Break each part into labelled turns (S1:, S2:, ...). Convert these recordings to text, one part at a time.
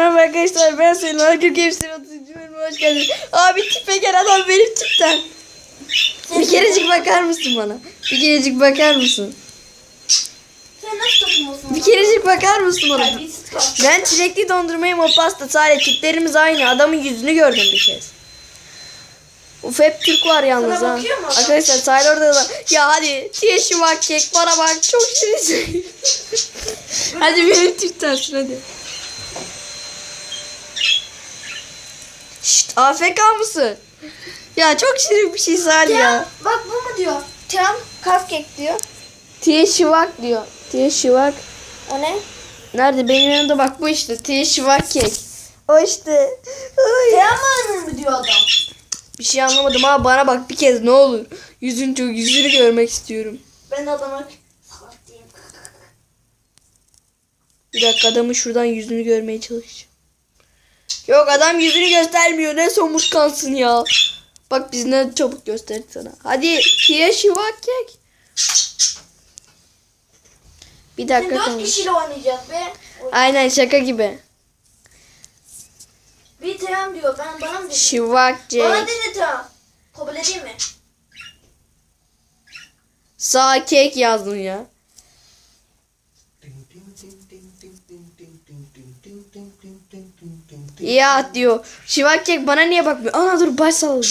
S1: Merhaba arkadaşlar ben Selin Hakkı Kevser 30. bölüme hoş geldiniz. Abi tipe gel adam benim tipten. Bir kerecik bakar mısın bana? Bir kerecik bakar mısın?
S2: Sen nasıl takımlısın?
S1: Bir kerecik bakar mısın bana? Ben çilekli dondurmayım o pasta sadece tiplerimiz aynı. Adamın yüzünü gördüm bir kez. Uf hep Türk var yalnız ha. Arkadaşlar sahil orada da. Ya hadi tiyeşi bak kek bana bak çok şirin. hadi benim tiptensin hadi. Şşt AFK mısın? Ya çok şirin bir şey Salih ya.
S2: Bak bu mu diyor? Tam cupcake diyor.
S1: Tiyeşi bak diyor. Tiyeşi bak.
S2: O ne?
S1: Nerede? Benim yanımda bak bu işte. Tiyeşi bak kek. O işte. Ay.
S2: Teyamanın mı diyor adam?
S1: Bir şey anlamadım ama bana bak bir kez ne olur. Yüzün çok yüzünü görmek istiyorum.
S2: Ben adama salak diyeyim.
S1: Bir dakika adamın şuradan yüzünü görmeye çalışacağım. Yok adam yüzünü göstermiyor. Ne somurtkansın ya. Bak biz ne çabuk gösterdik sana. Hadi Kiyashi bak kek. Bir dakika
S2: dört
S1: kalmış.
S2: kişiyle oynayacağız be.
S1: Aynen şaka gibi.
S2: Bir Teyam diyor. Ben bana mı dedi?
S1: Şivak
S2: Bana dedi Teyam. Kabul edeyim mi?
S1: Sağ kek yazdın ya. Ya diyor. Şivak kek bana niye bakmıyor? Ana dur baş salladı.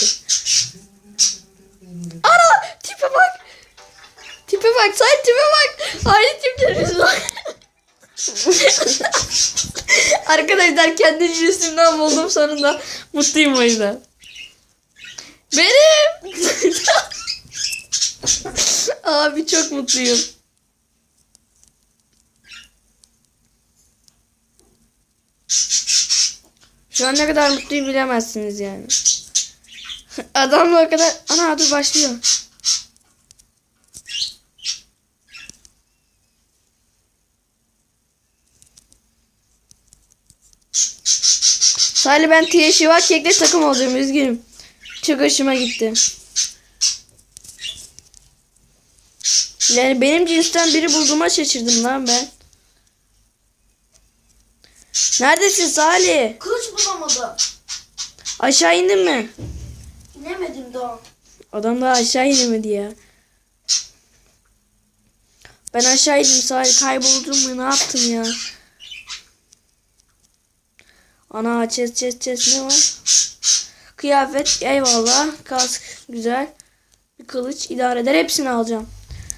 S1: Ana tipe bak. Tipe bak sen tipe bak. Aynı tiplerimiz var. Arkadaşlar kendi cinsimden buldum sonunda. Mutluyum o yüzden. Benim. Abi çok mutluyum. Şu an ne kadar mutluyum bilemezsiniz yani. Adamla o kadar... Ana dur başlıyor. Salih ben Tiyeşiva kekle takım olacağım üzgünüm. Çok hoşuma gitti. Yani benim cinsten biri bulduğuma şaşırdım lan ben. Neredesin Salih?
S2: Kılıç bulamadım.
S1: Aşağı indin mi?
S2: İnemedim daha.
S1: Adam daha aşağı inemedi ya. Ben aşağı indim Salih kayboldum mu ne yaptım ya? Ana çes çes çes ne var? Kıyafet eyvallah. Kask güzel. Bir kılıç idare eder hepsini alacağım.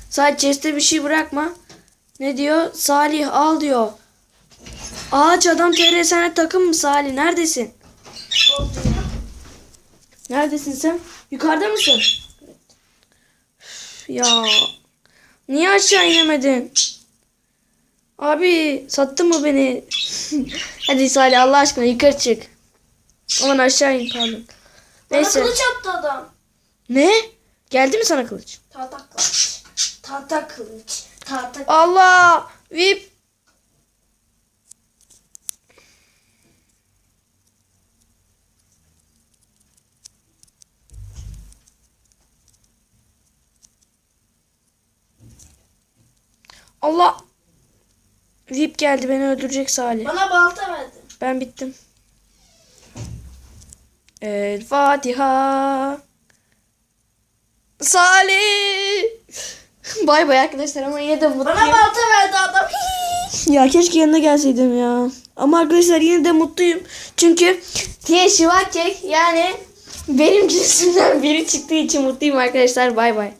S1: Sadece chest'te bir şey bırakma. Ne diyor? Salih al diyor. Ağaç adam TR sana takım mı Salih? Neredesin? Neredesin sen? Yukarıda mısın? Ya. Niye aşağı inemedin? Abi sattın mı beni? Hadi Salih Allah aşkına yukarı çık. Aman aşağı in pardon.
S2: Bana
S1: Neyse.
S2: kılıç attı adam.
S1: Ne? Geldi mi sana kılıç?
S2: Tahta kılıç. Tahta kılıç. Tahta
S1: Allah! Vip! Allah! Vip geldi beni öldürecek Salih.
S2: Bana balta verdi.
S1: Ben bittim. El Fatiha. Salih. bay bay arkadaşlar ama yine de
S2: Bana
S1: mutluyum.
S2: balta verdi adam.
S1: Ya keşke yanına gelseydim ya. Ama arkadaşlar yine de mutluyum. Çünkü diye şivak kek yani benim cinsimden biri çıktığı için mutluyum arkadaşlar. Bay bay.